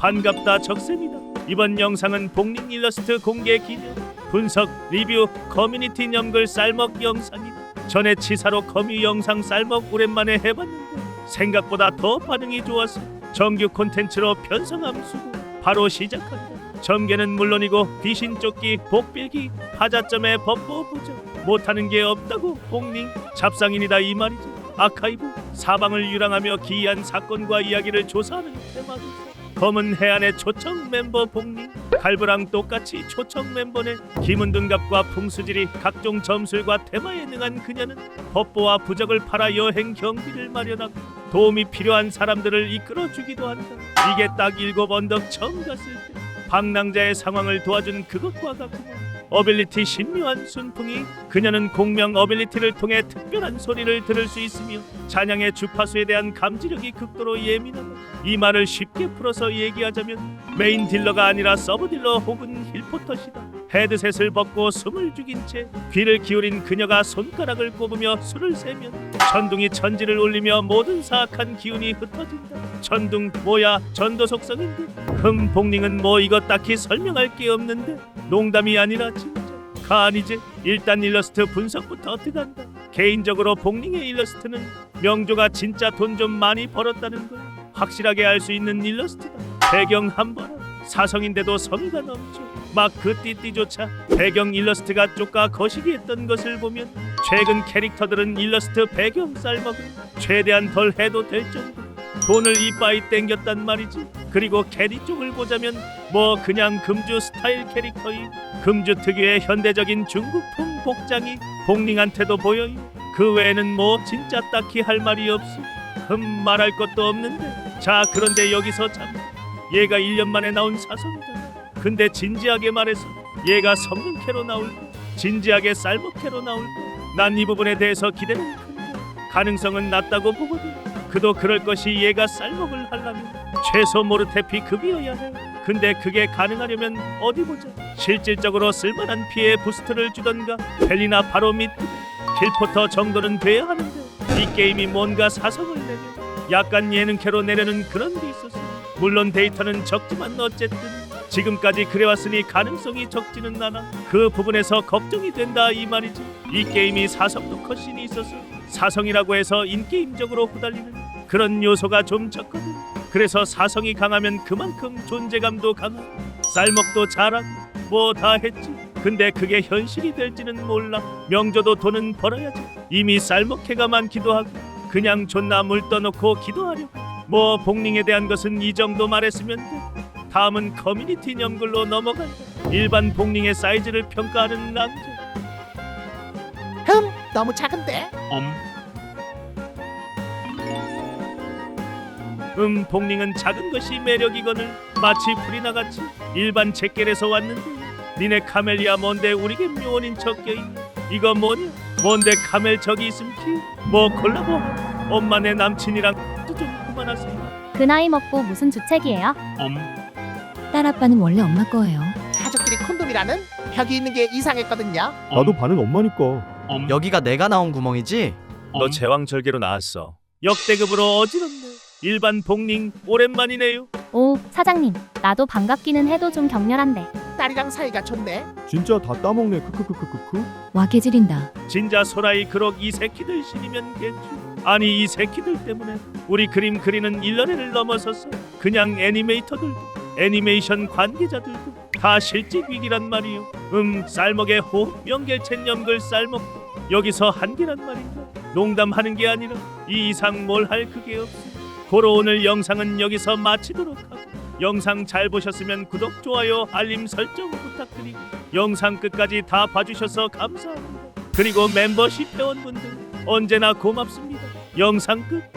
반갑다 적셈이다. 이번 영상은 복링 일러스트 공개 기념 분석 리뷰 커뮤니티 연글 쌀먹 영상이다. 전에 치사로 커뮤 영상 쌀먹 오랜만에 해봤는데 생각보다 더 반응이 좋아서 정규 콘텐츠로 편성함 수고 바로 시작한다. 점괘는 물론이고 귀신 쫓기, 복빌기, 파자점에 법보 보자 못하는 게 없다고 복링 잡상인이다 이 말이지. 아카이브 사방을 유랑하며 기이한 사건과 이야기를 조사하는 테마도서 검은 해안의 초청 멤버 복링 갈브랑 똑같이 초청 멤버네. 김은둔갑과 풍수지리 각종 점술과 테마에 능한 그녀는 법보와 부적을 팔아 여행 경비를 마련하고 도움이 필요한 사람들을 이끌어주기도 한다. 이게 딱 일곱 언덕 처음 갔을 때 방랑자의 상황을 도와준 그것과 같구만 어빌리티 신묘한 순풍이 그녀는 공명 어빌리티를 통해 특별한 소리를 들을 수 있으며 잔향의 주파수에 대한 감지력이 극도로 예민하다. 이 말을 쉽게 풀어서 얘기하자면 메인 딜러가 아니라 서브 딜러 혹은 힐포터시다. 헤드셋을 벗고 숨을 죽인 채 귀를 기울인 그녀가 손가락을 꼽으며 술을 세면 천둥이 천지를 울리며 모든 사악한 기운이 흩어진다. 천둥 뭐야 전도 속성인데 흠 복링은 뭐 이것 딱히 설명할 게 없는데 농담이 아니라 진짜. 가 아니지 일단 일러스트 분석부터 들어간다. 개인적으로 복링의 일러스트는 명조가 진짜 돈 좀 많이 벌었다는 걸 확실하게 알 수 있는 일러스트다. 배경 한번 사성인데도 성의가 넘쳐 막 그 띠띠조차 배경 일러스트가 쪼까 거시기 했던 것을 보면 최근 캐릭터들은 일러스트 배경 쌀먹을 최대한 덜 해도 될 정도. 돈을 이빠이 땡겼단 말이지. 그리고 캐리 쪽을 보자면 뭐 그냥 금주 스타일 캐릭터인 금주 특유의 현대적인 중국풍 복장이 복링한테도 보여요. 그 외에는 뭐 진짜 딱히 할 말이 없어. 흠 말할 것도 없는데. 자 그런데 여기서 참 얘가 1년 만에 나온 사성이잖아 근데 진지하게 말해서 얘가 성능캐로 나올까 진지하게 쌀먹캐로 나올까 난이 부분에 대해서 기대는 가능성은 낮다고 보거든. 그도 그럴 것이 얘가 쌀먹을 하려면 최소 모르테피 급이어야 해. 근데 그게 가능하려면 어디 보자. 실질적으로 쓸만한 피해 부스트를 주던가 벨리나 바로 밑 킬포터 정도는 돼야 하는데 이 게임이 뭔가 사성을 내려 약간 예능캐로 내려는 그런 게 있었어 물론 데이터는 적지만 어쨌든 지금까지 그래왔으니 가능성이 적지는 않아 그 부분에서 걱정이 된다 이 말이지. 이 게임이 사성도 컷신이 있어서 사성이라고 해서 인게임적으로 후달리는 그런 요소가 좀 적거든. 그래서 사성이 강하면 그만큼 존재감도 강하고 쌀먹도 잘하고 뭐 다 했지. 근데 그게 현실이 될지는 몰라. 명조도 돈은 벌어야지. 이미 쌀먹해가 많기도 하고 그냥 존나 물 떠놓고 기도하려고 뭐 복링에 대한 것은 이 정도 말했으면 돼. 다음은 커뮤니티 연글로 넘어간다 일반 복링의 사이즈를 평가하는 남자. 흠 너무 작은데? 음 복링은 작은 것이 매력이거늘 마치 프리나 같이 일반 제켈에서 왔는데 니네 카멜리아 뭔데 우리게 묘원인 척 껴있네. 이거 뭐냐 뭔데 카멜 저기 있음 키 뭐 콜라보? 엄마 내 남친이랑 좀 그만하세요 그 나이 먹고 무슨 주책이에요? 딸아빠는 원래 엄마 거예요. 가족끼리 콘돔이라는 벽이 있는 게 이상했거든요 나도 반은 엄마니까. 여기가 내가 나온 구멍이지? 너 제왕절개로 나왔어 역대급으로 어지럽네 일반 복링 오랜만이네요 오, 사장님. 나도 반갑기는 해도 좀 격렬한데. 딸이랑 사이가 좋네 진짜 다 따먹네. 크크크크크크. 와 개지린다. 진짜 소라이 그럭 이 새끼들 신이면 겠지 아니 이 새끼들 때문에 우리 그림 그리는 일러레를 넘어서서 그냥 애니메이터들도 애니메이션 관계자들도 다 실직 위기란 말이요 음 쌀먹의 호흡 명결첸 연글 쌀먹. 여기서 한계란 말인가? 농담하는 게 아니라 이 이상 뭘 할 그게 없어. 고로 오늘 영상은 여기서 마치도록 하고 영상 잘 보셨으면 구독 좋아요 알림 설정 부탁드리고 영상 끝까지 다 봐주셔서 감사합니다. 그리고 멤버십 회원분들 언제나 고맙습니다. 영상 끝.